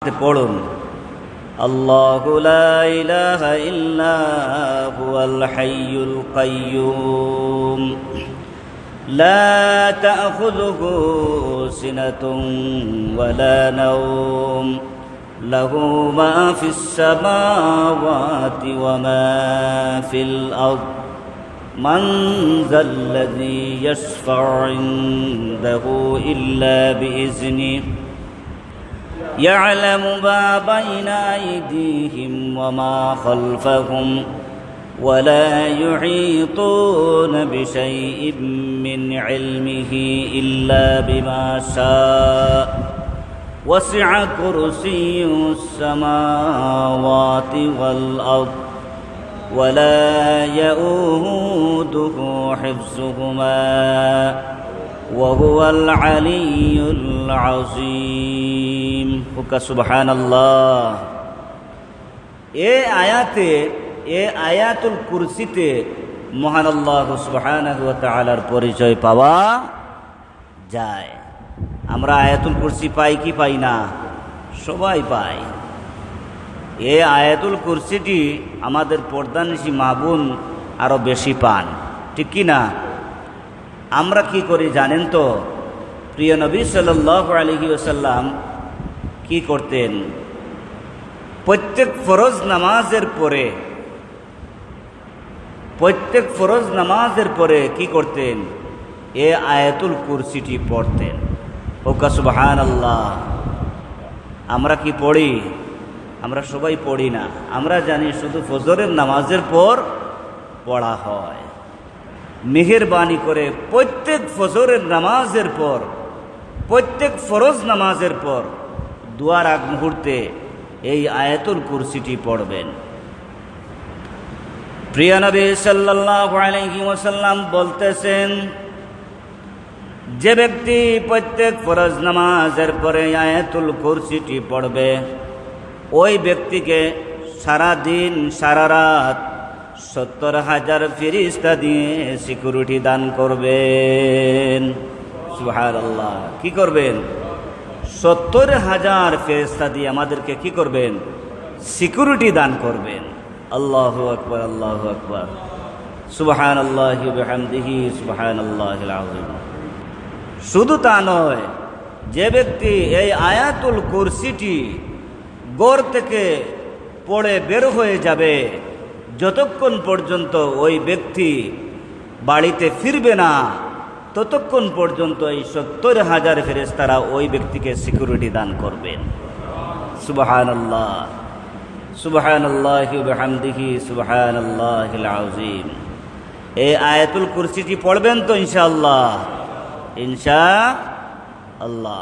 পড়ুন আল্লাহু লা ইলাহা ইল্লা হুয়াল হাইয়ুল কাইয়্যুম লা তা'খুযুহু সিনাতুন ওয়ালা নাওম লাহু মা ফিস সামাওয়াতি ওয়া মা ফিল আরদ মান যাল্লাযী ইয়াশফা'উ ইনদাহু ইল্লা বিইজনিহি يعلم ما بين أيديهم وما خلفهم ولا يحيطون بشيء من علمه إلا بما شاء. وسع كرسي السماوات والأرض ولا يؤوده حفظهما وهو العلي العظيم. এ আয়াতে, এ আয়াতুল কুরসিতে মহান আল্লাহ সুবাহান তালার পরিচয় পাওয়া যায়। আমরা আয়াতুল কুরসি পাই কি পাই না? সবাই পাই। এ আয়াতুল কুরসিটি আমাদের পর্দানিশী মাবুন আরও বেশি পান। ঠিক কি না? আমরা কি করি জানেন তো? প্রিয় নবী সাল্লাহ আলহি ওসাল্লাম কি করতেন? প্রত্যেক ফরজ নামাজের পরে, প্রত্যেক ফরজ নামাজের পরে কি করতেন? এ আয়াতুল কুরসিটি পড়তেন। ওকা সুবাহান আল্লাহ আমরা কি পড়ি? আমরা সবাই পড়ি না। আমরা জানি শুধু ফজরের নামাজের পর পড়া হয়। মেহেরবানি করে প্রত্যেক ফজরের নামাজের পর, প্রত্যেক ফরজ নামাজের পর দুয়ার আগ মুহূর্তে এই আয়াতুল কুরসিটি পড়বেন। প্রিয় নবী সাল্লাল্লাহু আলাইহি ওয়াসাল্লাম বলতেছেন, যে ব্যক্তি প্রত্যেক ফরজ নামাজের পরে আয়াতুল কুরসিটি পড়বে, ওই ব্যক্তিকে সারা দিন সারা রাত সত্তর হাজার ফিরিস্তা দিয়ে সিকিউরিটি দান করবেন। সুহার আল্লাহ কি করবেন? সত্তর হাজার ফেরিস্তা দিয়ে আমাদেরকে কি করবেন? সিকিউরিটি দান করবেন। আল্লাহ আকবর আল্লাহ আকবর। সুবাহান আল্লাহ হামদিহি সুবাহান আল্লাহ শুধু তা নয়, যে ব্যক্তি এই আয়াতুল কুরসিটি গড় থেকে পড়ে বের হয়ে যাবে, যতক্ষণ পর্যন্ত ওই ব্যক্তি বাড়িতে ফিরবে না ততক্ষণ পর্যন্ত এই সত্তর হাজার ফেরেস্তারা ওই ব্যক্তিকে সিকিউরিটি দান করবেন। সুবাহান আল্লাহ সুবাহান আল্লাহামদিহি সুবাহান আল্লাহ আজিম এই আয়াতুল কুরসিটি পড়বেন তো ইনশাআল্লাহ। ইনশা আল্লাহ